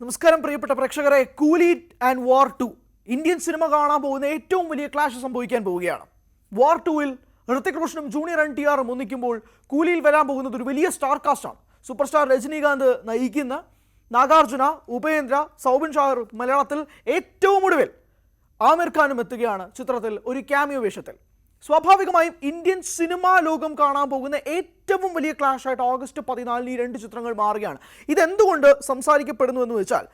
നമസ്കാരം പ്രിയപ്പെട്ട പ്രേക്ഷകരെ. Coolie and War two Indian cinema കാണാൻ പോകുന്ന ഏറ്റവും വലിയ ക്ലാഷ് സംഭവിക്കാൻ പോവുകയാണ്. വാർ ടുവിൽ ഋത്തിക് റോഷനും ജൂനിയർ എൻ ടി ആറും ഒന്നിക്കുമ്പോൾ കൂലിയിൽ വരാൻ പോകുന്നത് ഒരു വലിയ സ്റ്റാർ കാസ്റ്റാണ് സൂപ്പർ സ്റ്റാർ രജനീകാന്ത് നയിക്കുന്ന നാഗാർജുന ഉപേന്ദ്ര സൗബിൻ ഷാറും മലയാളത്തിൽ ഏറ്റവും ഒടുവിൽ ആമിർ ഖാനും എത്തുകയാണ് ചിത്രത്തിൽ ഒരു ക്യാമിയോ വേഷത്തിൽ. സ്വാഭാവികമായും ഇന്ത്യൻ സിനിമാ ലോകം കാണാൻ പോകുന്ന ഏറ്റവും വലിയ ക്ലാഷ് ആയിട്ട് ഓഗസ്റ്റ് പതിനാലിന് ഈ രണ്ട് ചിത്രങ്ങൾ മാറുകയാണ്. ഇതെന്തുകൊണ്ട് സംസാരിക്കപ്പെടുന്നു എന്ന് വെച്ചാൽ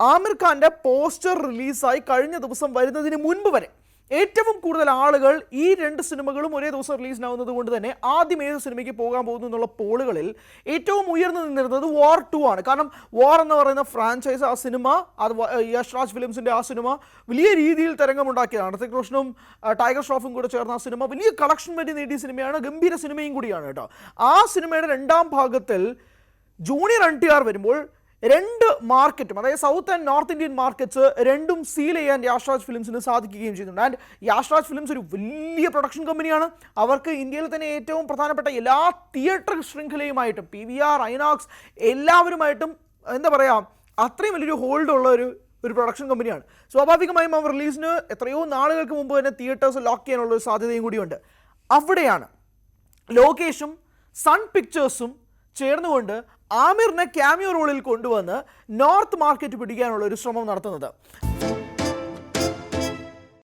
ആമിർ ഖാന്റെ പോസ്റ്റർ റിലീസായി കഴിഞ്ഞ ദിവസം വരുന്നതിന് മുൻപ് വരെ ഏറ്റവും കൂടുതൽ ആളുകൾ ഈ രണ്ട് സിനിമകളും ഒരേ ദിവസം റിലീസിനാവുന്നത് കൊണ്ട് തന്നെ ആദ്യം ഏത് സിനിമയ്ക്ക് പോകാൻ പോകുന്നു എന്നുള്ള പോളുകളിൽ ഏറ്റവും ഉയർന്നു നിന്നിരുന്നത് വാർ ടു ആണ്. കാരണം വാർ എന്ന് പറയുന്ന ഫ്രാഞ്ചൈസ് ആ സിനിമ അത് യശ് യഷ് രാജ് ഫിലിംസിന്റെ ആ സിനിമ വലിയ രീതിയിൽ തരംഗമുണ്ടാക്കിയതാണ്. ഋതിക് റോഷനും ടൈഗർ ഷ്രോഫും കൂടെ ചേർന്ന ആ സിനിമ വലിയ കളക്ഷൻ വരെ നേടിയ സിനിമയാണ് ഗംഭീര സിനിമയും കൂടിയാണ് കേട്ടോ. ആ സിനിമയുടെ രണ്ടാം ഭാഗത്തിൽ ജൂനിയർ എൻ ടി ആർ വരുമ്പോൾ രണ്ട് മാർക്കറ്റും അതായത് south and north Indian markets രണ്ടും സീൽ ചെയ്യാൻ യാഷ്രാജ് ഫിലിംസിന് സാധിക്കുകയും ചെയ്യുന്നുണ്ട് ആൻഡ് യാഷ്രാജ് ഫിലിംസ് ഒരു വലിയ പ്രൊഡക്ഷൻ കമ്പനിയാണ്. അവർക്ക് ഇന്ത്യയിൽ തന്നെ ഏറ്റവും പ്രധാനപ്പെട്ട എല്ലാ തിയേറ്റർ ശൃംഖലയുമായിട്ടും പി വി ആർ ഐനോക്സ് എല്ലാവരുമായിട്ടും എന്താ പറയുക അത്രയും വലിയൊരു ഹോൾഡ് ഉള്ള ഒരു ഒരു പ്രൊഡക്ഷൻ കമ്പനിയാണ്. സ്വാഭാവികമായും അവർ റിലീസിന് എത്രയോ നാളുകൾക്ക് മുമ്പ് തന്നെ തിയേറ്റേഴ്സ് ലോക്ക് ചെയ്യാനുള്ള ഒരു സാധ്യതയും കൂടിയുണ്ട്. അവിടെയാണ് ലോകേഷും സൺ പിക്ചേഴ്സും ചേർന്നുകൊണ്ട് ആമിറിനെ ക്യാമിയോ റോളിൽ കൊണ്ടുവന്ന് നോർത്ത് മാർക്കറ്റ് പിടിക്കാനുള്ള ഒരു ശ്രമം നടത്തുന്നത്.